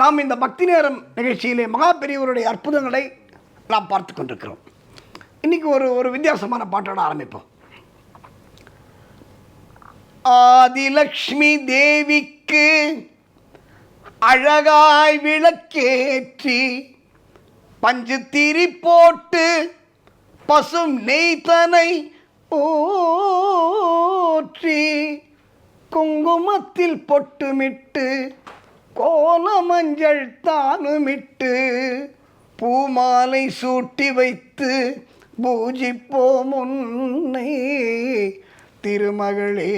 நாம் இந்த பக்தி நேரம் நிகழ்ச்சியிலே மகா பெரியவருடைய அற்புதங்களை நாம் பார்த்து கொண்டிருக்கிறோம். இன்னைக்கு ஒரு ஒரு வித்தியாசமான பாட்டோட ஆரம்பிப்போம். ஆதிலக்ஷ்மி தேவிக்கு அழகாய் விளக்கேற்றி பஞ்சு திரி போட்டு பசும் நெய்தனை ஓற்றி குங்குமத்தில் பொட்டுமிட்டு கோல மஞ்சள் தானுமிட்டு பூமாலை சூட்டி வைத்து பூஜிப்போம் உன்னை திருமகளே.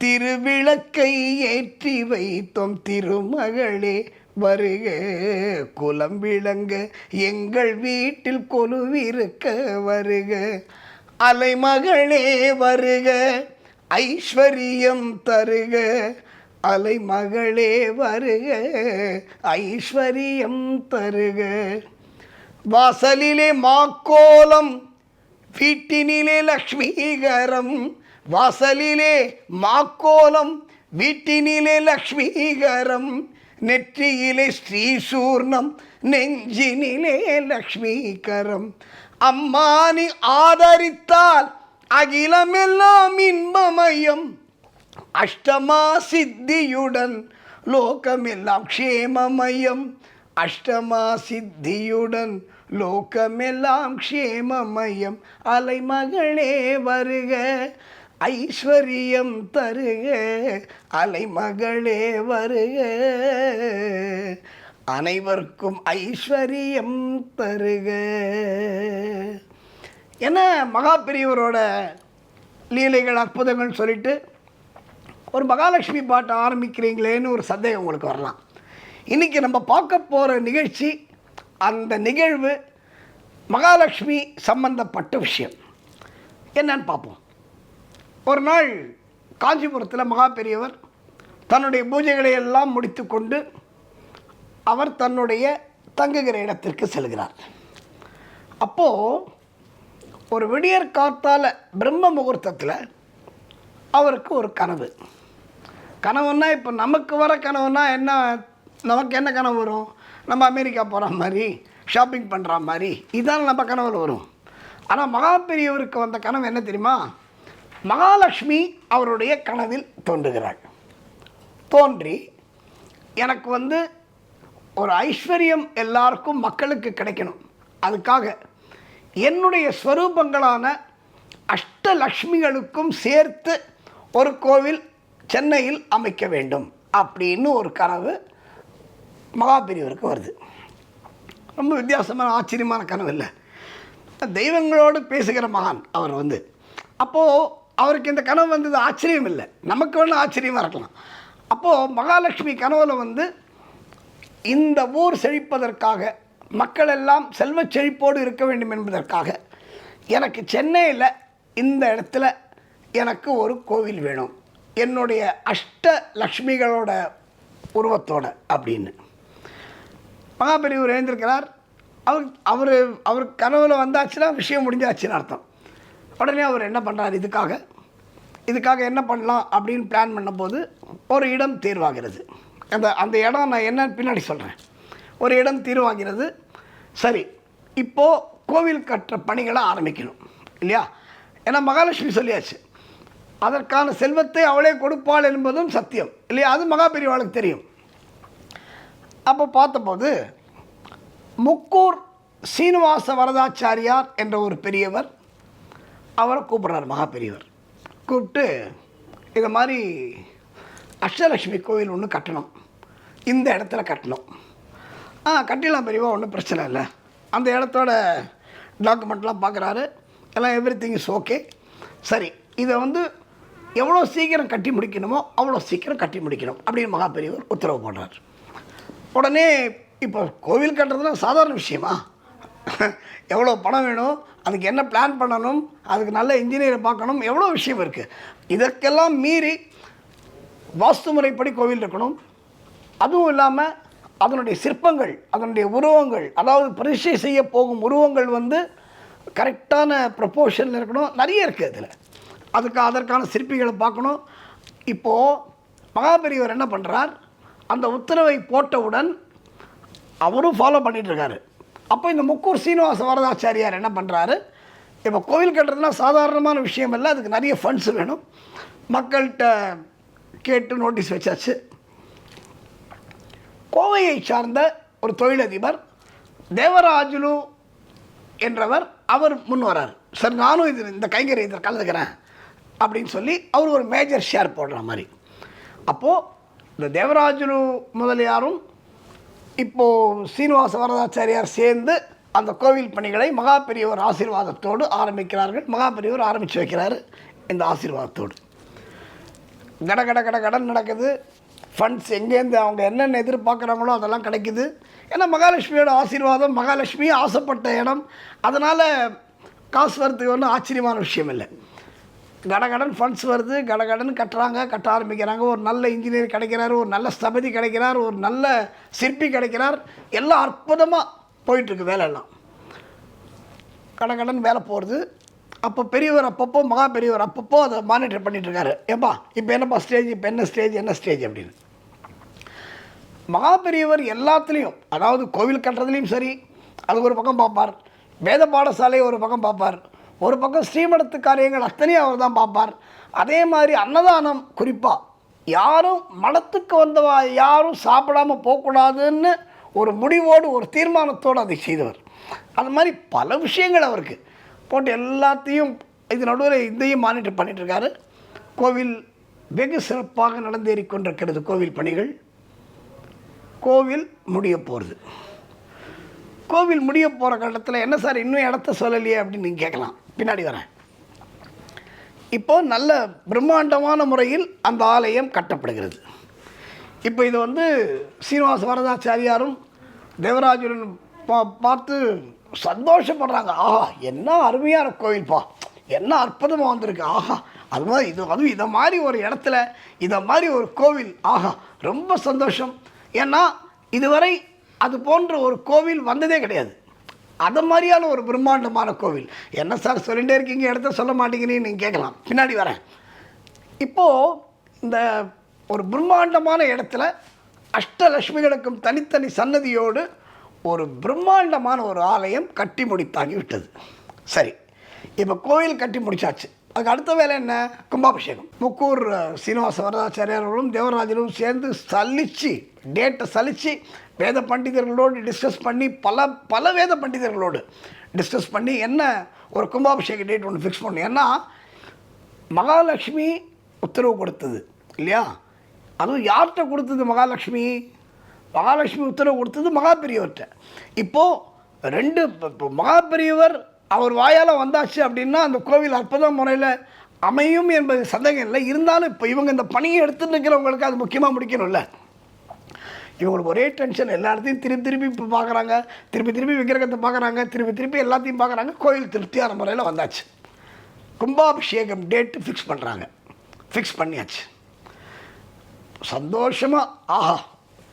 திருவிளக்கை ஏற்றி வைத்தோம் திருமகளே வருக குலம் விளங்க எங்கள் வீட்டில் கொலுவிருக்க வருக. அலைமகளே வருக ஐஸ்வர்யம் தருக அலை மகளே வருக ஐஸ்வர்யம் தருக. வாசலிலே மாக்கோலம் வீட்டினிலே லக்ஷ்மீகரம். வாசலிலே மாக்கோலம் வீட்டினிலே லக்ஷ்மீகரம். நெற்றியிலே ஸ்ரீசூர்ணம் நெஞ்சினிலே லக்ஷ்மீகரம். அம்மானி ஆதரித்தால் அகிலமெல்லாம் இன்பமயம். அஷ்டமா சித்தியுடன் லோகமெல்லாம் க்ஷேமமயம். அஷ்டமா சித்தியுடன் லோகமெல்லாம் க்ஷேமமயம். அலைமகளே வருக ஐஸ்வர்யம் தருக அலைமகளே வருக. அனைவருக்கும் ஐஸ்வர்யம் தருக. என்ன மகா பெரியவரோட லீலைகள் அற்புதங்கள்னு சொல்லிட்டு ஒரு மகாலட்சுமி பாட்டை ஆரம்பிக்கிறீங்களேன்னு ஒரு சந்தேகம் உங்களுக்கு வரலாம். இன்றைக்கி நம்ம பார்க்க போகிற நிகழ்ச்சி அந்த நிகழ்வு மகாலட்சுமி சம்பந்தப்பட்ட விஷயம். என்னன்னு பார்ப்போம். ஒரு நாள் காஞ்சிபுரத்தில் மகா பெரியவர் தன்னுடைய பூஜைகளை எல்லாம் முடித்துக்கொண்டு அவர் தன்னுடைய தங்குகிற இடத்திற்கு செல்கிறார். அப்போது ஒரு விடியற் காத்தால் பிரம்ம முகூர்த்தத்தில் அவருக்கு ஒரு கனவு. கனவுன்னா இப்போ நமக்கு வர கனவுனா என்ன? நமக்கு என்ன கனவு வரும்? நம்ம அமெரிக்கா போகிற மாதிரி ஷாப்பிங் பண்ணுற மாதிரி இதான் நம்ம கனவில் வரும். ஆனால் மகா பெரியவருக்கு வந்த கனவு என்ன தெரியுமா? மகாலட்சுமி அவருடைய கனவில் தோன்றுகிறாள். தோன்றி எனக்கு வந்து ஒரு ஐஸ்வர்யம் எல்லாருக்கும் மக்களுக்கு கிடைக்கணும். அதுக்காக என்னுடைய ஸ்வரூபங்களான அஷ்டலக்ஷ்மிகளுக்கும் சேர்த்து ஒரு கோவில் சென்னையில் அமைக்க வேண்டும் அப்படின்னு ஒரு கனவு மகாபெரியவருக்கு வருது. ரொம்ப வித்தியாசமான ஆச்சரியமான கனவு இல்லை. தெய்வங்களோடு பேசுகிற மகான் அவர் வந்து. அப்போது அவருக்கு இந்த கனவு வந்தது ஆச்சரியம் இல்லை. நமக்கு வேணும் ஆச்சரியமாக இருக்கலாம். அப்போது மகாலட்சுமி கனவில் வந்து இந்த ஊர் செழிப்பதற்காக மக்கள் எல்லாம் செல்வச் செழிப்போடு இருக்க வேண்டும் என்பதற்காக எனக்கு சென்னையில் இந்த இடத்துல எனக்கு ஒரு கோவில் வேணும். என்னுடைய அஷ்ட லக்ஷ்மிகளோட உருவத்தோட அப்படின்னு. மகாபெரியவர் எழுந்திருக்கிறார். அவர் அவர் அவர் கனவில் வந்தாச்சுன்னா விஷயம் முடிஞ்சாச்சுன்னு அர்த்தம். உடனே அவர் என்ன பண்ணுறார் இதுக்காக இதுக்காக என்ன பண்ணலாம் அப்படின்னு பிளான் பண்ணும்போது ஒரு இடம் தீர்வாகிறது. அந்த அந்த இடம் நான் என்ன பின்னாடி சொல்கிறேன் ஒரு இடம் தீர்வாகிறது. சரி இப்போது கோவில் கட்டுற பணிகளை ஆரம்பிக்கணும் இல்லையா? ஏன்னா மகாலட்சுமி சொல்லியாச்சு அதற்கான செல்வத்தை அவளே கொடுப்பாள் என்பதும் சத்தியம் இல்லையா? அது மகா பெரியவாளுக்கு தெரியும். அப்போ பார்த்தபோது முக்கூர் சீனிவாச வரதாச்சாரியார் என்ற ஒரு பெரியவர் அவரை கூப்பிட்றார் மகா பெரியவர். கூப்பிட்டு இது மாதிரி அஷ்டலட்சுமி கோவில் ஒன்று கட்டணும். இந்த இடத்துல கட்டணும். ஆ கட்டிடலாம் பெரியவா ஒன்றும் பிரச்சனை இல்லை. அந்த இடத்தோட டாக்குமெண்ட்லாம் பார்க்குறாரு. எல்லாம் எவ்ரி திங் இஸ் ஓகே சரி இதை வந்து எவ்வளோ சீக்கிரம் கட்டி முடிக்கணுமோ அவ்வளோ சீக்கிரம் கட்டி முடிக்கணும் அப்படின்னு மகா பெரியவர் உத்தரவு போடுறார். உடனே இப்போ கோவில் கட்டுறதுனா சாதாரண விஷயமா? எவ்வளோ பணம் வேணும் அதுக்கு என்ன பிளான் பண்ணணும் அதுக்கு நல்ல இன்ஜினியரை பார்க்கணும் எவ்வளோ விஷயம் இருக்குது இதற்கெல்லாம் மீறி வாஸ்து முறைப்படி கோவில் இருக்கணும். அதுவும் இல்லாமல் அதனுடைய சிற்பங்கள் அதனுடைய உருவங்கள் அதாவது பரிசை செய்ய போகும் உருவங்கள் வந்து கரெக்டான ப்ரப்போர்ஷனில் இருக்கணும். நிறைய இருக்குது அதில். அதுக்கு அதற்கான சிற்பிகளை பார்க்கணும். இப்போது மகாபெரியவர் என்ன பண்ணுறார் அந்த உத்தரவை போட்டவுடன் அவரும் ஃபாலோ பண்ணிகிட்ருக்காரு அப்போ இந்த முக்கூர் சீனிவாச வரதாச்சாரியார் என்ன பண்ணுறாரு இப்போ கோவில் கட்டுறதுனா சாதாரணமான விஷயம் இல்லை. அதுக்கு நிறைய ஃபண்ட்ஸ் வேணும். மக்கள்கிட்ட கேட்டு நோட்டீஸ் வச்சாச்சு. கோவையை சார்ந்த ஒரு தொழிலதிபர் தேவராஜுலு என்றவர் அவர் முன் வரார். சார் நானும் இது இந்த கைங்கரை இதில் கலந்துக்கிறேன் அப்படின்னு சொல்லி அவர் ஒரு மேஜர் ஷேர் போடுற மாதிரி. அப்போது இந்த தேவராஜுலு முதலியாரும் இப்போது சீனிவாச வரதாச்சாரியார் சேர்ந்து அந்த கோவில் பணிகளை மகா பெரியவர் ஆசீர்வாதத்தோடு ஆரம்பிக்கிறார்கள். மகா பெரியவர் ஆரம்பித்து வைக்கிறார் இந்த ஆசீர்வாதத்தோடு. கட கட கட கடன் நடக்குது. ஃபண்ட்ஸ் எங்கேருந்து அவங்க என்னென்ன எதிர்பார்க்குறாங்களோ அதெல்லாம் கிடைக்குது. ஏன்னா மகாலட்சுமியோட ஆசீர்வாதம் மகாலட்சுமி ஆசைப்பட்ட இடம். அதனால் காசு வரத்துக்கு ஒன்றும் ஆச்சரியமான விஷயம் இல்லை. கடகடன் ஃபண்ட்ஸ் வருது. கடகடன் கட்டுறாங்க கட்ட ஆரம்பிக்கிறாங்க. ஒரு நல்ல இன்ஜினியர் கிடைக்கிறார் ஒரு நல்ல ஸ்தபதி கிடைக்கிறார் ஒரு நல்ல சிற்பி கிடைக்கிறார். எல்லாம் அற்புதமாக போயிட்டுருக்கு வேலையெல்லாம். கடகடன் வேலை போகிறது அப்போ பெரியவர் அப்பப்போ மகா பெரியவர் அப்பப்போ அதை மானிட்டர் பண்ணிட்டு இருக்காரு ஏப்பா இப்போ என்னப்பா ஸ்டேஜ் இப்போ என்ன ஸ்டேஜ் என்ன ஸ்டேஜ் அப்படின்னு. மகா பெரியவர் எல்லாத்துலேயும் அதாவது கோவில் கட்டுறதுலேயும் சரி அது ஒரு பக்கம் பார்ப்பார். வேத பாடசாலையை ஒரு பக்கம் பார்ப்பார். ஒரு பக்கம் ஸ்ரீமடத்து காரியங்கள் அத்தனையும் அவர் தான் பார்ப்பார். அதே மாதிரி அன்னதானம் குறிப்பாக யாரும் மடத்துக்கு வந்தவா யாரும் சாப்பிடாம போகக்கூடாதுன்னு ஒரு முடிவோடு ஒரு தீர்மானத்தோடு அதை செய்தவர். அது மாதிரி பல விஷயங்கள் அவருக்கு. போட்டு எல்லாத்தையும் இது நடுவில் இதையும் மானிட்டர் பண்ணிட்டு இருக்காரு கோவில் வெகு சிறப்பாக நடந்தேறி கொண்டிருக்கிறது கோவில் பணிகள். கோவில் முடிய போகிறது கோவில் முடிய போகிற கட்டத்தில் என்ன சார் இன்னும் இடத்த சொல்லலையே அப்படின்னு நீங்கள் கேட்கலாம். பின்னாடி வரேன். இப்போ நல்ல பிரம்மாண்டமான முறையில் அந்த ஆலயம் கட்டப்படுகிறது. இப்போ இது வந்து சீனிவாச வரதாச்சாரியாரும் தேவராஜனும் பா பார்த்து சந்தோஷப்படுறாங்க. ஆஹா என்ன அருமையான கோவில்ப்பா என்ன அற்புதமாக வந்திருக்கு. ஆஹா அது மாதிரி இது அதுவும் இதை மாதிரி ஒரு இடத்துல இதை மாதிரி ஒரு கோவில். ஆஹா ரொம்ப சந்தோஷம். ஏன்னா இதுவரை அது போன்ற ஒரு கோவில் வந்ததே கிடையாது. அது மாதிரியான ஒரு பிரம்மாண்டமான கோவில். என்ன சார் சொல்லிகிட்டே இருக்கீங்க? இடத்த சொல்ல மாட்டேங்கிறீங்கன்னு நீங்கள் கேட்கலாம். பின்னாடி வரேன். இப்போது இந்த ஒரு பிரம்மாண்டமான இடத்துல அஷ்டலட்சுமிகளுக்கும் தனித்தனி சன்னதியோடு ஒரு பிரம்மாண்டமான ஒரு ஆலயம் கட்டி முடித்தாகி விட்டது. சரி இப்போ கோயில் கட்டி முடிச்சாச்சு. அதுக்கு அடுத்த வேலை என்ன? கும்பாபிஷேகம். முக்கூர் சீனிவாச வரதாச்சாரியர்களும் தேவராஜனும் சேர்ந்து சலிச்சு டேட்டை சலிச்சு வேத பண்டிதர்களோடு டிஸ்கஸ் பண்ணி பல பல வேத பண்டிதர்களோடு டிஸ்கஸ் பண்ணி என்ன ஒரு கும்பாபிஷேக டேட் ஒன்று ஃபிக்ஸ் பண்ணி ஏன்னா மகாலட்சுமி உத்தரவு கொடுத்தது இல்லையா? அதுவும் யார்கிட்ட கொடுத்தது மகாலட்சுமி? மகாலட்சுமி உத்தரவு கொடுத்தது மகாபெரியவர்கிட்ட. இப்போது ரெண்டு இப்போ- இப்போ அவர் வாயால் வந்தாச்சு அப்படின்னா அந்த கோவில் அற்புத முறையில் அமையும் என்பது சந்தேகம் இல்லை. இருந்தாலும் இப்போ இவங்க இந்த பணியை எடுத்துட்டு இருக்கிறவங்களுக்கு அது முக்கியமாக முடிக்கணும்ல. இவங்களுக்கு ஒரே டென்ஷன் எல்லா இடத்தையும் திருப்பி திருப்பி இப்போ பார்க்குறாங்க திருப்பி திருப்பி விக்கிரகத்தை பார்க்குறாங்க திருப்பி திருப்பி எல்லாத்தையும் பார்க்குறாங்க கோயில் திருப்தியான முறையில் வந்தாச்சு. கும்பாபிஷேகம் டேட்டு ஃபிக்ஸ் பண்ணுறாங்க ஃபிக்ஸ் பண்ணியாச்சு. சந்தோஷமாக ஆஹா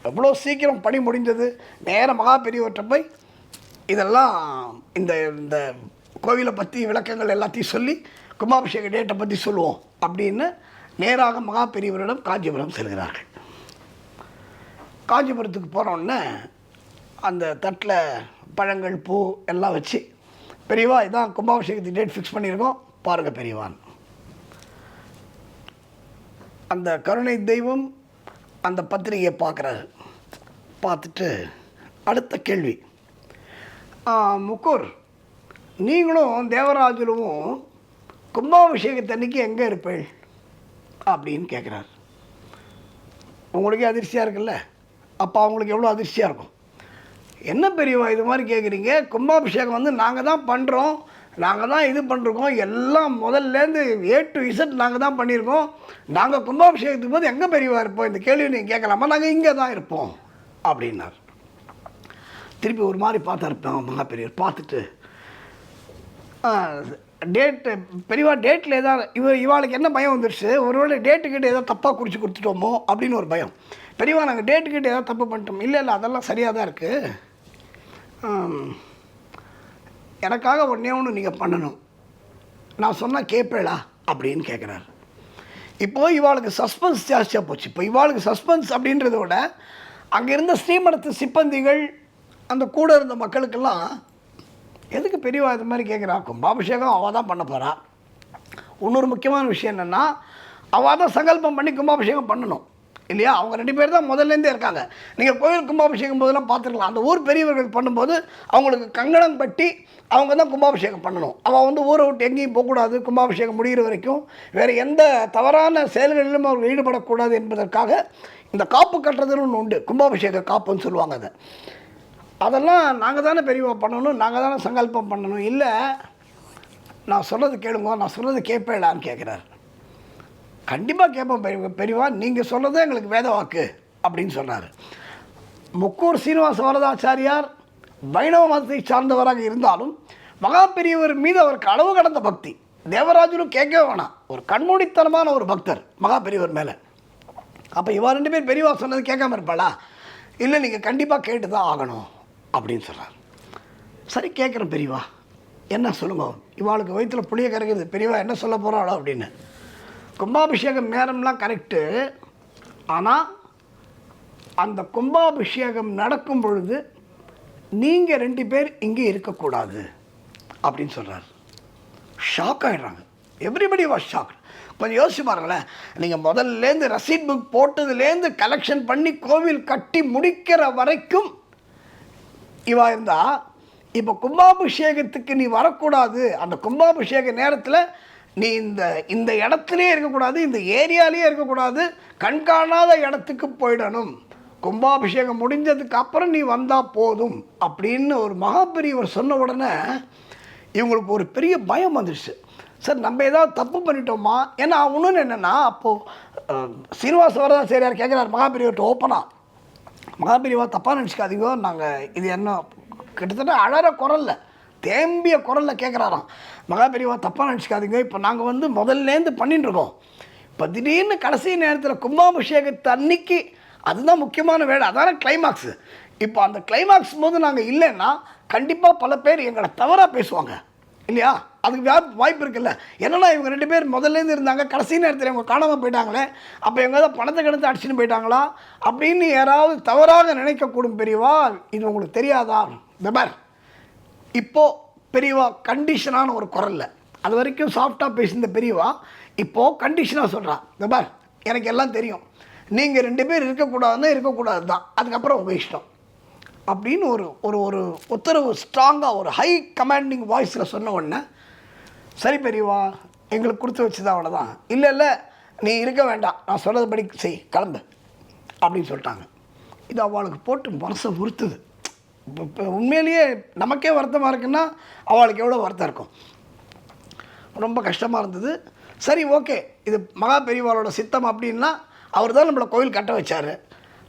எவ்வளோ சீக்கிரம் பணி முடிஞ்சது நேரமாக மகா பெரியவர்கிட்ட போய் இதெல்லாம் இந்த இந்த கோவிலை பற்றி விளக்கங்கள் எல்லாத்தையும் சொல்லி கும்பாபிஷேக டேட்டை பற்றி சொல்லுவோம் அப்படின்னு நேராக மகா பெரியவரிடம் காஞ்சிபுரம் செல்கிறார்கள். காஞ்சிபுரத்துக்கு போனோடனே அந்த தட்டில் பழங்கள் பூ எல்லாம் வச்சு பெரியவா இதான் கும்பாபிஷேகத்துக்கு டேட் ஃபிக்ஸ் பண்ணியிருக்கோம். பாருங்கள் பெரியவான் அந்த கருணை தெய்வம் அந்த பத்திரிகையை பார்க்குறாரு. பார்த்துட்டு அடுத்த கேள்வி. முக்கூர் நீங்களும் தேவராஜுலுவும் கும்பாபிஷேகத்தன்னைக்கு எங்கே இருப்பேள்? அப்படின்னு கேட்குறாரு உங்களுக்கே அதிர்ச்சியாக இருக்குல்ல? அப்போ அவங்களுக்கு எவ்வளோ அதிர்ச்சியாக இருக்கும்? என்ன பெரியவா இது மாதிரி கேட்குறீங்க கும்பாபிஷேகம் வந்து நாங்கள் தான் பண்ணுறோம் நாங்கள் தான் இது பண்ணிருக்கோம் எல்லாம் முதல்லேருந்து ஏ டு இசட் நாங்கள் தான் பண்ணியிருக்கோம். நாங்கள் கும்பாபிஷேகத்துக்கு போது எங்கே பெரியவா இருப்போம்? இந்த கேள்வி நீங்கள் கேட்கலாமா? நாங்கள் இங்கே தான் இருப்போம். அப்படின்னார். திருப்பி ஒரு மாதிரி பார்த்தாரு மகா பெரியவர் பார்த்துட்டு டேட்டு பெரியவா டேட்டில் ஏதாவது இவர் இவாளுக்கு என்ன பயம் வந்துருச்சு? ஒருவேளை டேட்டுக்கிட்ட ஏதாவது தப்பாக குறித்து கொடுத்துட்டோமோ? அப்படின்னு ஒரு பயம். பெரியவா நாங்கள் டேட்டுக்கிட்ட ஏதாவது தப்பு பண்ணிட்டோம். இல்லை இல்லை அதெல்லாம் சரியாக தான் இருக்குது எனக்காக ஒன்றே ஒன்று நீங்கள் பண்ணணும். நான் சொன்னால் கேட்பேளா அப்படின்னு கேட்குறாரு இப்போது இவாளுக்கு சஸ்பென்ஸ் ஜாஸ்தியாக போச்சு. இப்போ இவாளுக்கு சஸ்பென்ஸ் அப்படின்றத விட அங்கே இருந்த ஸ்ரீமடத்து சிப்பந்திகள் அந்த கூட இருந்த மக்களுக்கெல்லாம் எதுக்கு பெரியவா இது மாதிரி கேட்குறா கும்பாபிஷேகம் அவள் தான் பண்ண போகிறா இன்னொரு முக்கியமான விஷயம் என்னென்னா அவள் தான் சங்கல்பம் பண்ணி கும்பாபிஷேகம் பண்ணணும். இல்லையா? அவங்க ரெண்டு பேர் தான் முதல்லேருந்தே இருக்காங்க. நீங்கள் கோயில் கும்பாபிஷேகம் போதெல்லாம் பார்த்துருக்கலாம். அந்த ஊர் பெரியவர்கள் பண்ணும்போது அவங்களுக்கு கங்கணம் பட்டி அவங்க தான் கும்பாபிஷேகம் பண்ணணும். அவள் வந்து ஊரை விட்டு எங்கேயும் போகக்கூடாது. கும்பாபிஷேகம் முடிகிற வரைக்கும் வேறு எந்த தவறான செயல்களிலும் அவர்கள் ஈடுபடக்கூடாது என்பதற்காக இந்த காப்பு கட்டுறதுன்னு ஒன்று உண்டு. கும்பாபிஷேக காப்புன்னு சொல்லுவாங்க அதை. அதெல்லாம் நாங்கள் தானே பெரியவா பண்ணணும். நாங்கள் தானே சங்கல்பம் பண்ணணும். இல்லை நான் சொல்கிறது கேளுங்க. நான் சொல்கிறது கேட்பேடான்னு கேட்குறாரு கண்டிப்பாக கேட்போம் பெரிய பெரியவா நீங்கள் சொல்கிறதே எங்களுக்கு வேத வாக்கு அப்படின்னு சொன்னார் முக்கூர் சீனிவாச வரதாச்சாரியார் வைணவ மதத்தை சார்ந்தவராக இருந்தாலும் மகா பெரியவர் மீது அவருக்கு அளவு கடந்த பக்தி. தேவராஜனும் கேட்கவே வேணாம். ஒரு கண்மூடித்தனமான ஒரு பக்தர் மகா பெரியவர் மேலே. அப்போ இவா ரெண்டு பேர் பெரியவா சொன்னது கேட்காம இருப்பாளா? இல்லை நீங்கள் கண்டிப்பாக கேட்டு தான் ஆகணும் அப்படின்னு சொல்கிறார் சரி கேட்குறேன் பெரியவா என்ன சொல்லுங்க? இவாளுக்கு வயிற்றில் புளிய கறக்குது பெரியவா என்ன சொல்ல போகிறாளோ அப்படின்னு. கும்பாபிஷேகம் நேரம்லாம் கரெக்டு ஆனால் அந்த கும்பாபிஷேகம் நடக்கும் பொழுது நீங்கள் ரெண்டு பேர் இங்கே இருக்கக்கூடாது அப்படின்னு சொல்கிறார் ஷாக் ஆகிடுறாங்க எவ்ரிபடி வாஸ் ஷாக் கொஞ்சம் யோசிச்சு பாருங்களேன். நீங்கள் முதல்லேருந்து ரசீட் புக் போட்டதுலேருந்து கலெக்ஷன் பண்ணி கோவில் கட்டி முடிக்கிற வரைக்கும் இவா இருந்தால் இப்போ கும்பாபிஷேகத்துக்கு நீ வரக்கூடாது. அந்த கும்பாபிஷேக நேரத்தில் நீ இந்த இந்த இடத்துலையே இருக்கக்கூடாது இந்த ஏரியாலேயே இருக்கக்கூடாது கண்காணாத இடத்துக்கு போயிடணும். கும்பாபிஷேகம் முடிஞ்சதுக்கு அப்புறம் நீ வந்தால் போதும் அப்படின்னு ஒரு மகாபெரியவர் சொன்ன உடனே இவங்களுக்கு ஒரு பெரிய பயம் வந்துடுச்சு சார் நம்ம ஏதாவது தப்பு பண்ணிட்டோமா? ஏன்னா அவனு என்னென்னா அப்போது சீனிவாச வரதா சரியார் கேட்குறாரு மகாபெரியவர்கிட்ட ஓப்பனாக மகாபெரியவா தப்பாக நினச்சிக்காதீங்க நாங்கள் இது என்ன கிட்டத்தட்ட அழற குரலில் தேம்பிய குரலில் கேட்குறாராம் மகா பெரியவா தப்பாக நினச்சிக்காதீங்க. இப்போ நாங்கள் வந்து முதல்லேருந்து பண்ணிட்டுருக்கோம் இப்போ திடீர்னு கடைசி நேரத்தில் கும்பாபிஷேகத்தை அன்னைக்கு அதுதான் முக்கியமான வேலை. அதான கிளைமாக்ஸு இப்போ அந்த கிளைமாக்ஸ் போது நாங்கள் இல்லைன்னா கண்டிப்பாக பல பேர் எங்களை தவறாக பேசுவாங்க. இல்லையா? அதுக்கு வா- வாய்ப்பு இருக்குல்ல. என்னன்னா இவங்க ரெண்டு பேர் முதல்லேருந்து இருந்தாங்க. கடைசி நேரத்தில் இவங்க காணாமல் போயிட்டாங்களே. அப்போ இவங்க ஏதாவது பணத்தை கிடந்து அடிச்சுன்னு போயிட்டாங்களா? அப்படின்னு யாராவது தவறாக நினைக்கக்கூடும் பெரியவா இது உங்களுக்கு தெரியாதா? இந்த மாதிரி. இப்போது பெரியவா கண்டிஷனான ஒரு குரலில். அது வரைக்கும் சாஃப்டாக பேசியிருந்த பெரியவா இப்போது கண்டிஷனாக சொல்கிறா இந்த பார் எனக்கு எல்லாம் தெரியும். நீங்கள் ரெண்டு பேர் இருக்கக்கூடாதுன்னா இருக்கக்கூடாது தான் அதுக்கப்புறம் உங்கள் இஷ்டம். அப்படின்னு ஒரு ஒரு ஒரு உத்தரவு ஸ்ட்ராங்காக ஒரு ஹை கமாண்டிங் வாய்ஸில் சொன்ன உடனே சரி பெரியவா எங்களுக்கு கொடுத்து வச்சுதான் அவ்வளோதான் இல்லை இல்லை நீ இருக்க வேண்டாம். நான் சொன்னதுபடி செய் கிளம்பு. அப்படின்னு சொல்லிட்டாங்க. இது அவளுக்கு போட்டு மனசை உறுத்துது. இப்போ உண்மையிலேயே நமக்கே வருத்தமாக இருக்குன்னா அவளுக்கு எவ்வளோ வருத்தம் இருக்கும்? ரொம்ப கஷ்டமாக இருந்தது. சரி ஓகே. இது மகா பெரியவாளோட சித்தம் அப்படின்னா அவர் தான் நம்மளை கோயில் கட்ட வச்சார்.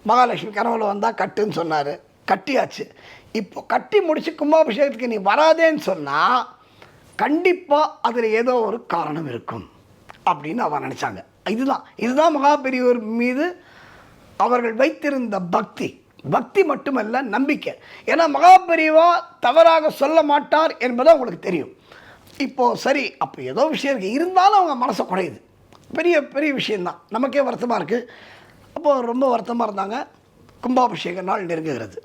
மகாலட்சுமி கனவுல வந்தால் கட்டுன்னு சொன்னார். கட்டியாச்சு. இப்போ கட்டி முடிச்சு கும்பாபிஷேகத்துக்கு நீ வராதேன்னு சொன்னால் கண்டிப்பாக அதில் ஏதோ ஒரு காரணம் இருக்கும் அப்படின்னு அவன் நினச்சாங்க. இதுதான். இதுதான் மகா பெரியவர் மீது அவர்கள் வைத்திருந்த பக்தி. பக்தி மட்டுமல்ல நம்பிக்கை. ஏன்னா மகாபெரிவா தவறாக சொல்ல மாட்டார் என்பதை அவங்களுக்கு தெரியும். இப்போது சரி அப்போ ஏதோ விஷயம் இருக்குது இருந்தாலும் அவங்க மனசை குறையுது. பெரிய பெரிய விஷயந்தான் நமக்கே வருத்தமாக இருக்குது அப்போது ரொம்ப வருத்தமாக இருந்தாங்க. கும்பாபிஷேக நாள் நெருங்குகிறது.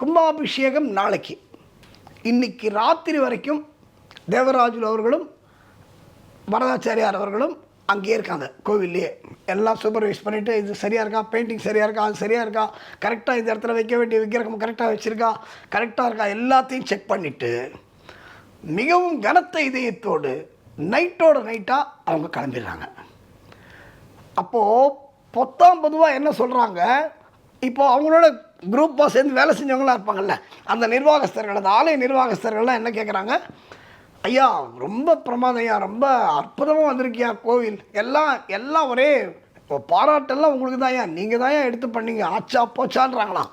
கும்பாபிஷேகம் நாளைக்கு. இன்னைக்கு ராத்திரி வரைக்கும் தேவராஜுல் அவர்களும் வரதாச்சாரியார் அவர்களும் அங்கேயே இருக்காங்க கோவில்லையே. எல்லாம் சூப்பர்வைஸ் பண்ணிவிட்டு இது சரியாக இருக்கா? பெயிண்டிங் சரியாக இருக்கா? அது சரியாக இருக்கா? கரெக்டாக இந்த இடத்துல வைக்க வேண்டிய விக்கிரகம் கரெக்டாக வச்சுருக்கா? கரெக்டாக இருக்கா? எல்லாத்தையும் செக் பண்ணிவிட்டு மிகவும் கனத்த இதயத்தோடு நைட்டோட நைட்டாக அவங்க கிளம்பிடுறாங்க. அப்போது பொத்தாம் பொதுவாக என்ன சொல்கிறாங்க இப்போ அவங்களோட குரூப்பாக சேர்ந்து வேலை செஞ்சவங்களாம் இருப்பாங்கல்ல அந்த நிர்வாகஸ்தர்கள் அந்த ஆலய நிர்வாகஸ்தர்கள்லாம் என்ன கேட்குறாங்க ஐயா ரொம்ப பிரமாதம் ஐயா ரொம்ப அற்புதமாக வந்திருக்கியா கோவில். எல்லாம் எல்லாம் ஒரே இப்போ பாராட்டெல்லாம் உங்களுக்கு தான் ஐயா. நீங்கள் தான் எடுத்து பண்ணீங்க. ஆச்சா போச்சான்றாங்களாம்.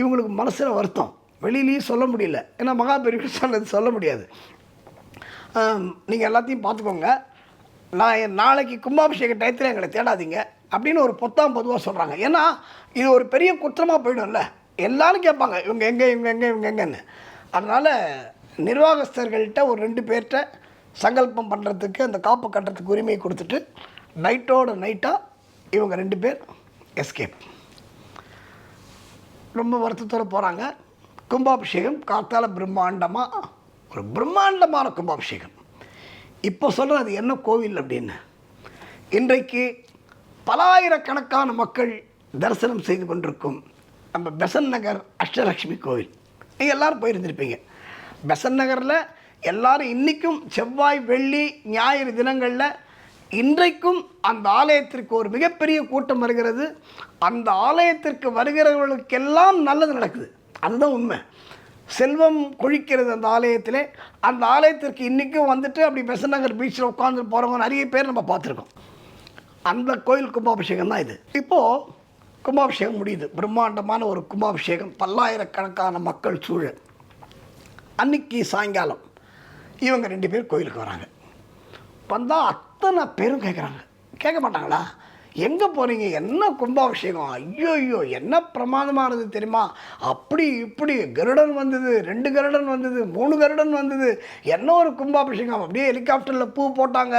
இவங்களுக்கு மனசில் வருத்தம். வெளியிலையும் சொல்ல முடியல. ஏன்னா மகா பெரிய சொல்ல முடியாது. நீங்கள் எல்லாத்தையும் பார்த்துக்கோங்க. நான் நாளைக்கு கும்பாபிஷேக டயத்தில் எங்களை தேடாதீங்க அப்படின்னு ஒரு பொத்தாம் பொதுவாக சொல்கிறாங்க ஏன்னா இது ஒரு பெரிய குற்றமாக போயிடும்ல. எல்லாரும் கேட்பாங்க இவங்க எங்கே இவங்க எங்கே இவங்க எங்கன்னு. அதனால் நிர்வாகஸ்தர்கள்ட்ட ஒரு ரெண்டு பேர்கிட்ட சங்கல்பம் பண்ணுறதுக்கு அந்த காப்பு கட்டுறதுக்கு உரிமையை கொடுத்துட்டு நைட்டோட நைட்டாக இவங்க ரெண்டு பேர் எஸ்கேப் ரொம்ப வருத்தத்தோடு போகிறாங்க கும்பாபிஷேகம் காத்தால பிரம்மாண்டமாக ஒரு பிரம்மாண்டமான கும்பாபிஷேகம். இப்போ சொல்கிறது அது என்ன கோவில் அப்படின்னு? இன்றைக்கு பலாயிரக்கணக்கான மக்கள் தரிசனம் செய்து கொண்டிருக்கும் நம்ம பெசன் நகர் அஷ்டலக்ஷ்மி கோவில். நீங்கள் எல்லாரும் போயிருந்திருப்பீங்க. பெசன் நகரில் எல்லாரும் இன்றைக்கும் செவ்வாய் வெள்ளி ஞாயிறு தினங்களில் இன்றைக்கும் அந்த ஆலயத்திற்கு ஒரு மிகப்பெரிய கூட்டம் வருகிறது. அந்த ஆலயத்திற்கு வருகிறவர்களுக்கெல்லாம் நல்லது நடக்குது. அதுதான் உண்மை. செல்வம் கொழிக்கிறது அந்த ஆலயத்தில். அந்த ஆலயத்திற்கு இன்றைக்கும் வந்துட்டு அப்படி பெசன் நகர் பீச்சில் உட்காந்து போகிறவங்க நிறைய பேர் நம்ம பார்த்துருக்கோம். அந்த கோயில் கும்பாபிஷேகம் தான் இது. இப்போது கும்பாபிஷேகம் முடியுது. பிரம்மாண்டமான ஒரு கும்பாபிஷேகம். பல்லாயிரக்கணக்கான மக்கள் சூழல். அன்னைக்கு சாயங்காலம் இவங்க ரெண்டு பேர் கோயிலுக்கு வராங்க. வந்தால் அத்தனை பேரும் கேட்குறாங்க கேட்க மாட்டாங்களா? எங்கே போகிறீங்க என்ன கும்பாபிஷேகம்? ஐயோ ஐயோ என்ன பிரமாதமானது தெரியுமா? அப்படி இப்படி கருடன் வந்தது ரெண்டு கருடன் வந்தது மூணு கருடன் வந்தது. என்ன ஒரு கும்பாபிஷேகம்? அப்படியே ஹெலிகாப்டரில் பூ போட்டாங்க.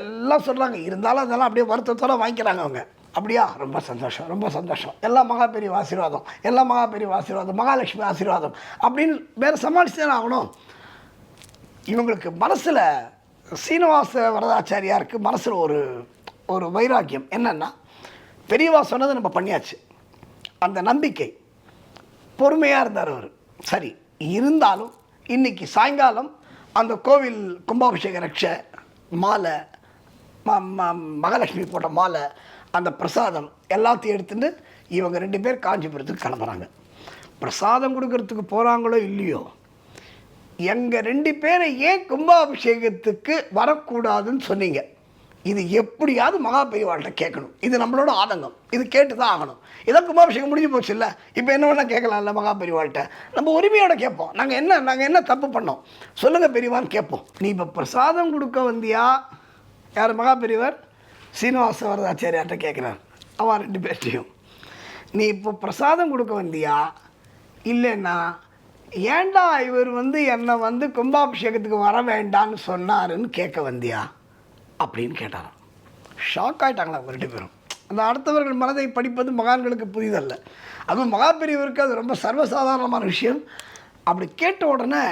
எல்லாம் சொல்கிறாங்க இருந்தாலும் அதெல்லாம் அப்படியே வருத்தத்தோடு வாங்கிக்கிறாங்க அவங்க. அப்படியா? ரொம்ப சந்தோஷம் ரொம்ப சந்தோஷம். எல்லாம் மகா பெரிய ஆசீர்வாதம் எல்லாம் மகா பெரிய ஆசீர்வாதம் மகாலட்சுமி ஆசீர்வாதம் அப்படின்னு வேறு சமாளிச்சு தானே ஆகணும். இவங்களுக்கு மனசில் சீனிவாச வரதாச்சாரியாருக்கு மனசில் ஒரு ஒரு வைராக்கியம். என்னென்னா பெரியவா சொன்னதை நம்ம பண்ணியாச்சு. அந்த நம்பிக்கை. பொறுமையாக இருந்தார் அவர். சரி இருந்தாலும் இன்றைக்கி சாயங்காலம் அந்த கோவில் கும்பாபிஷேக ரட்ச மாலை ம ம- மகாலட்சுமி போட்ட மாலை அந்த பிரசாதம் எல்லாத்தையும் எடுத்துட்டு இவங்க ரெண்டு பேர் காஞ்சிபுரத்துக்கு கிளம்புறாங்க. பிரசாதம் கொடுக்கறதுக்கு போகிறாங்களோ இல்லையோ எங்கள் ரெண்டு பேரை ஏன் கும்பாபிஷேகத்துக்கு வரக்கூடாதுன்னு சொன்னீங்க? இது எப்படியாவது மகா பெரியவாள்கிட்ட கேட்கணும். இது நம்மளோட ஆதங்கம். இது கேட்டு தான் ஆகணும். இதான் கும்பாபிஷேகம் முடிஞ்சு போச்சு இல்லை இப்போ என்ன வேணால் கேட்கலாம்ல மகா பெரியவாள்கிட்ட நம்ம உரிமையோட கேட்போம். நாங்கள் என்ன நாங்கள் என்ன தப்பு பண்ணோம்? சொல்லுங்கள் பெரியவான்னு கேட்போம். நீ இப்போ பிரசாதம் கொடுக்க வந்தியா? யார் மகா பெரியவர் சீனிவாச வரதாச்சாரியார்கிட்ட கேட்குறார் அவன் ரெண்டு பேர்ட்டையும். நீ இப்போ பிரசாதம் கொடுக்க வந்தியா? இல்லைன்னா ஏண்டா இவர் வந்து என்னை வந்து கும்பாபிஷேகத்துக்கு வர வேண்டான்னு சொன்னாருன்னு கேட்க வந்தியா? அப்படின்னு கேட்டாராம். ஷாக் ஆயிட்டாங்களா அவங்க ரெண்டு பேரும். அந்த அடுத்தவர்கள் மனதை படிப்பது மகான்களுக்கு புதிதல்ல. அதுவும் மகா பெரியவருக்கு அது ரொம்ப சர்வசாதாரணமான விஷயம். அப்படி கேட்ட உடனே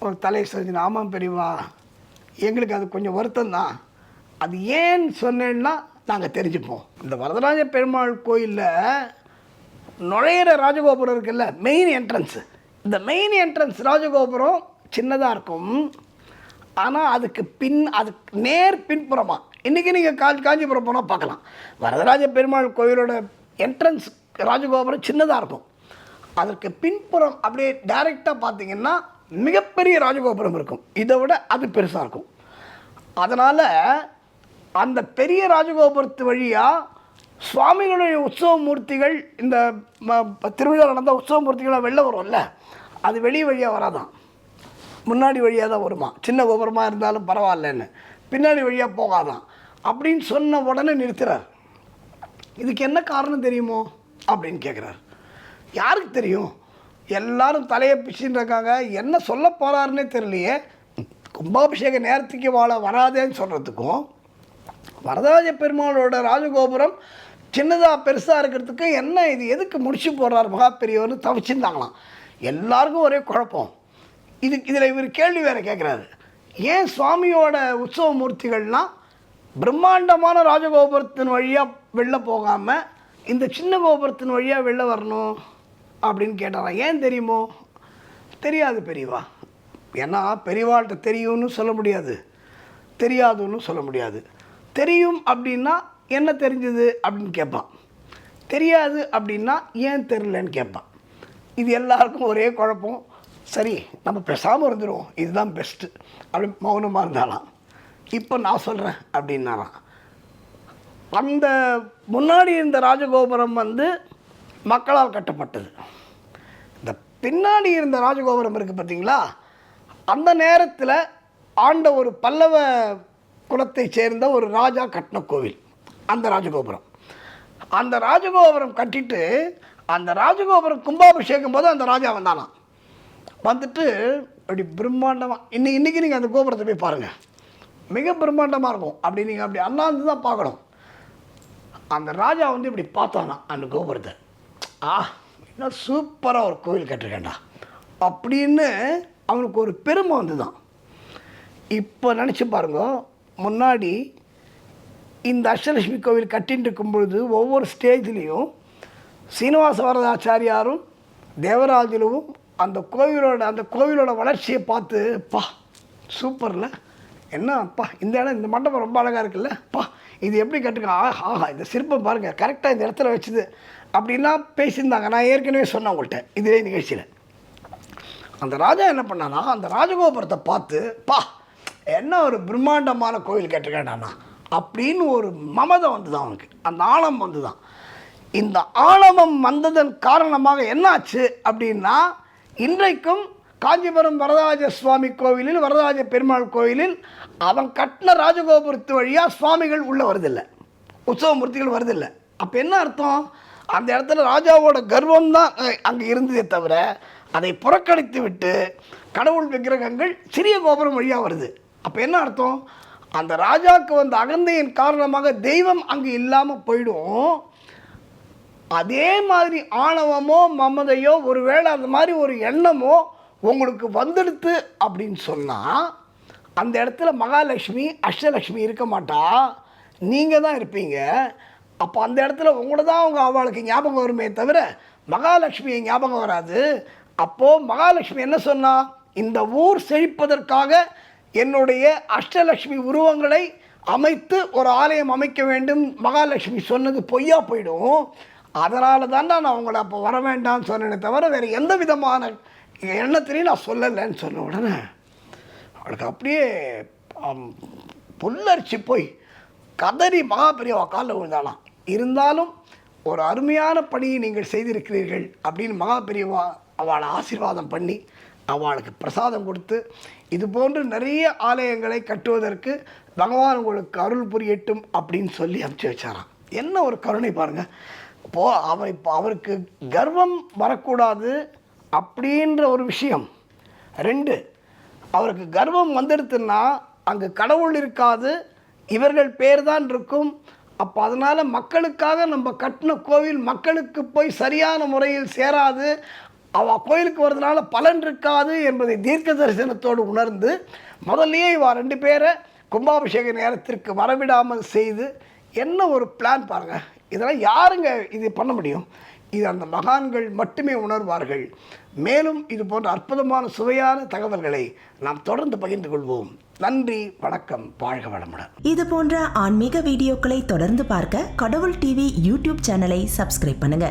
ஒரு தலை செஞ்சு ஆமாம் பெரியவா? எங்களுக்கு அது கொஞ்சம் வருத்தம் தான் அது ஏன் சொன்னேன்னா நாங்கள் தெரிஞ்சுப்போம். இந்த வரதராஜ பெருமாள் கோயிலில் நுழையிற ராஜகோபுரம் இருக்குல்ல மெயின் என்ட்ரன்ஸு இந்த மெயின் என்ட்ரன்ஸ் ராஜகோபுரம் சின்னதாக இருக்கும். ஆனால் அதுக்கு பின் அதுக்கு நேர் பின்புறமாக இன்றைக்கி நீங்கள் கா காஞ்சிபுரம் போனால் பார்க்கலாம். வரதராஜ பெருமாள் கோயிலோட என்ட்ரன்ஸ் ராஜகோபுரம் சின்னதாக இருக்கும். அதற்கு பின்புறம் அப்படியே டைரெக்டாக பார்த்தீங்கன்னா மிகப்பெரிய ராஜகோபுரம் இருக்கும். இதை விட அது பெருசாக இருக்கும். அதனால் அந்த பெரிய ராஜகோபுரத்து வழியாக சுவாமிகளுடைய உற்சவ மூர்த்திகள் இந்த ம- திருவிழா நடந்த உற்சவ மூர்த்திகளாக வெளில வரும்ல அது வெளி வழியாக வராதான் முன்னாடி வழியாக தான் வருமா? சின்ன கோபுரமாக இருந்தாலும் பரவாயில்லன்னு. பின்னாடி வழியாக போகாதான் அப்படின்னு சொன்ன உடனே நிறுத்துறார். இதுக்கு என்ன காரணம் தெரியுமோ? அப்படின்னு கேட்குறாரு யாருக்கு தெரியும்? எல்லாரும் தலையை பிச்சுன்னு இருக்காங்க. என்ன சொல்ல போகிறாருன்னே தெரியலையே. கும்பாபிஷேக நேரத்துக்கு வாழ வராதேன்னு சொல்கிறதுக்கும் வரதராஜ பெருமாளோட ராஜகோபுரம் சின்னதாக பெருசாக இருக்கிறதுக்கு என்ன இது? எதுக்கு முடிச்சு போடுறார் மகா பெரியவர்னு தவிச்சிருந்தாங்களாம். எல்லாருக்கும் ஒரே குழப்பம். இது இதில் இவர் கேள்வி வேறு கேட்குறாரு ஏன் சுவாமியோட உற்சவ மூர்த்திகள்லாம் பிரம்மாண்டமான ராஜகோபுரத்தின் வழியாக வெளில போகாமல் இந்த சின்ன கோபுரத்தின் வழியாக வெளில வரணும் அப்படின்னு கேட்டாராம் ஏன் தெரியுமோ? தெரியாது பெரியவா. ஏன்னா பெரியவாள்கிட்ட தெரியும்னு சொல்ல முடியாது. தெரியாதுன்னு சொல்ல முடியாது. தெரியும் அப்படின்னா என்ன தெரிஞ்சது அப்படின்னு கேட்பான். தெரியாது அப்படின்னா ஏன் தெரிலன்னு கேட்பான். இது எல்லாருக்கும் ஒரே குழப்பம். சரி நம்ம பேசாமல் இருந்துருவோம். இதுதான் பெஸ்ட்டு அப்படி மௌனமாக இருந்தாலாம். இப்போ நான் சொல்கிறேன் அப்படின்னாலாம் அந்த முன்னாடி இருந்த ராஜகோபுரம் வந்து மக்களால் கட்டப்பட்டது. இந்த பின்னாடி இருந்த ராஜகோபுரம் இருக்குது பார்த்தீங்களா? அந்த நேரத்தில் ஆண்ட ஒரு பல்லவ குலத்தைச் சேர்ந்த ஒரு ராஜா கட்டின கோவில் அந்த ராஜகோபுரம். அந்த ராஜகோபுரம் கட்டிட்டு அந்த ராஜகோபுரம் கும்பாபிஷேகம் போது அந்த ராஜா வந்தானாம். வந்துட்டு அப்படி பிரம்மாண்டமாக இன்னைக்கு இன்றைக்கி நீங்கள் அந்த கோபுரத்தை போய் பாருங்கள் மிக பிரம்மாண்டமாக இருக்கும். அப்படி நீங்கள் அப்படி அண்ணாந்து தான் பார்க்கணும். அந்த ராஜா வந்து இப்படி பார்த்தானா அந்த கோபுரத்தை. ஆ இன்னும் சூப்பராக ஒரு கோவில் கட்டிருக்கேன்டா. அப்படின்னு அவனுக்கு ஒரு பெருமை வந்து தான் இப்போ நினச்சி பாருங்க முன்னாடி இந்த அஷ்டலட்சுமி கோவில் கட்டின்னு இருக்கும் பொழுது ஒவ்வொரு ஸ்டேஜ்லேயும் சீனிவாச வரதாச்சாரியாரும் தேவராஜலுவும் அந்த கோவிலோட அந்த கோவிலோட வளர்ச்சியை பார்த்து பா சூப்பரில். என்ன அப்பா இந்த இடம் இந்த மண்டபம் ரொம்ப அழகாக இருக்குல்ல. பா இது எப்படி கட்டுங்க ஆஹா ஆஹா இந்த சிற்பம் பாருங்கள் கரெக்டாக இந்த இடத்துல வச்சுது. அப்படின்லாம் பேசியிருந்தாங்க. நான் ஏற்கனவே சொன்னேன் உங்கள்கிட்ட இதே நிகழ்ச்சியில். அந்த ராஜா என்ன பண்ணானா அந்த ராஜகோபுரத்தை பார்த்து பா என்ன ஒரு பிரம்மாண்டமான கோவில் கேட்டிருக்கேன்டாண்ணா அப்படின்னு ஒரு மமதம் வந்து தான் அவனுக்கு. அந்த ஆழம் வந்துதான். இந்த ஆழமம் வந்ததன் காரணமாக என்னாச்சு அப்படின்னா இன்றைக்கும் காஞ்சிபுரம் வரதராஜ சுவாமி கோவிலில் வரதராஜ பெருமாள் கோவிலில் அவன் கட்டின ராஜகோபுரத்து வழியாக சுவாமிகள் உள்ளே வருதில்லை. உற்சவமூர்த்திகள் வருதில்லை. அப்போ என்ன அர்த்தம்? அந்த இடத்துல ராஜாவோட கர்வம் தான் அங்கே இருந்ததே தவிர அதை புறக்கணித்து விட்டு கடவுள் விக்கிரகங்கள் சிறிய கோபுரம் வழியாக வருது. அப்போ என்ன அர்த்தம்? அந்த ராஜாவுக்கு வந்த அகந்தையின் காரணமாக தெய்வம் அங்கே இல்லாமல் போயிடும். அதே மாதிரி ஆணவமோ மமதையோ ஒருவேளை அந்த மாதிரி ஒரு எண்ணமோ உங்களுக்கு வந்துடுத்து அப்படின்னு சொன்னால் அந்த இடத்துல மகாலட்சுமி அஷ்டலட்சுமி இருக்க மாட்டா. நீங்கள் தான் இருப்பீங்க. அப்போ அந்த இடத்துல உங்களை தான் அவங்க அவளுக்கு ஞாபகம் வருமே தவிர மகாலட்சுமியை ஞாபகம் வராது. அப்போது மகாலட்சுமி என்ன சொன்னால் இந்த ஊர் செழிப்பதற்காக என்னுடைய அஷ்டலட்சுமி உருவங்களை அமைத்து ஒரு ஆலயம் அமைக்க வேண்டும். மகாலட்சுமி சொன்னது பொய்யா போயிடும். அதனால தான் நான் அவங்கள அப்போ வர வேண்டாம்னு சொன்னேனே தவிர வேறு எந்த விதமான எண்ணத்திலையும் நான் சொல்லலைன்னு சொன்ன உடனே அவளுக்கு அப்படியே புல்லரிச்சு போய் கதறி மகாபெரியவா காலில் விழுந்தாளாம். இருந்தாலும் ஒரு அருமையான பணியை நீங்கள் செய்திருக்கிறீர்கள் அப்படின்னு மகாபெரியவா அவளை ஆசீர்வாதம் பண்ணி அவளுக்கு பிரசாதம் கொடுத்து இது போன்று நிறைய ஆலயங்களை கட்டுவதற்கு பகவான் உங்களுக்கு அருள் புரியட்டும் அப்படின்னு சொல்லி அனுப்பிச்சு வச்சாராம். என்ன ஒரு கருணை பாருங்கள் போ அவர் இப்போ அவருக்கு கர்வம் வரக்கூடாது அப்படின்ற ஒரு விஷயம். ரெண்டு அவருக்கு கர்வம் வந்துடுத்துன்னா அங்கே கடவுள் இருக்காது இவர்கள் பேர் தான் இருக்கும். அப்போ அதனால் மக்களுக்காக நம்ம கட்டின கோவில் மக்களுக்கு போய் சரியான முறையில் சேராது. அவ கோயிலுக்கு வர்றதுனால பலன் இருக்காது என்பதை தீர்க்க தரிசனத்தோடு உணர்ந்து முதல்லயே இவ ரெண்டு பேரை கும்பாபிஷேக நேரத்திற்கு வரவிடாமல் செய்து என்ன ஒரு பிளான் பாருங்கள் இதெல்லாம் யாருங்க இது பண்ண முடியும்? இது அந்த மகான்கள் மட்டுமே உணர்வார்கள். மேலும் இது போன்ற அற்புதமான சுவையான தகவல்களை நாம் தொடர்ந்து பகிர்ந்து கொள்வோம். நன்றி வணக்கம் வாழ்க வளமுடன். இது போன்ற ஆன்மீக வீடியோக்களை தொடர்ந்து பார்க்க கடவுள் டிவி யூடியூப் சேனலை சப்ஸ்கிரைப் பண்ணுங்க.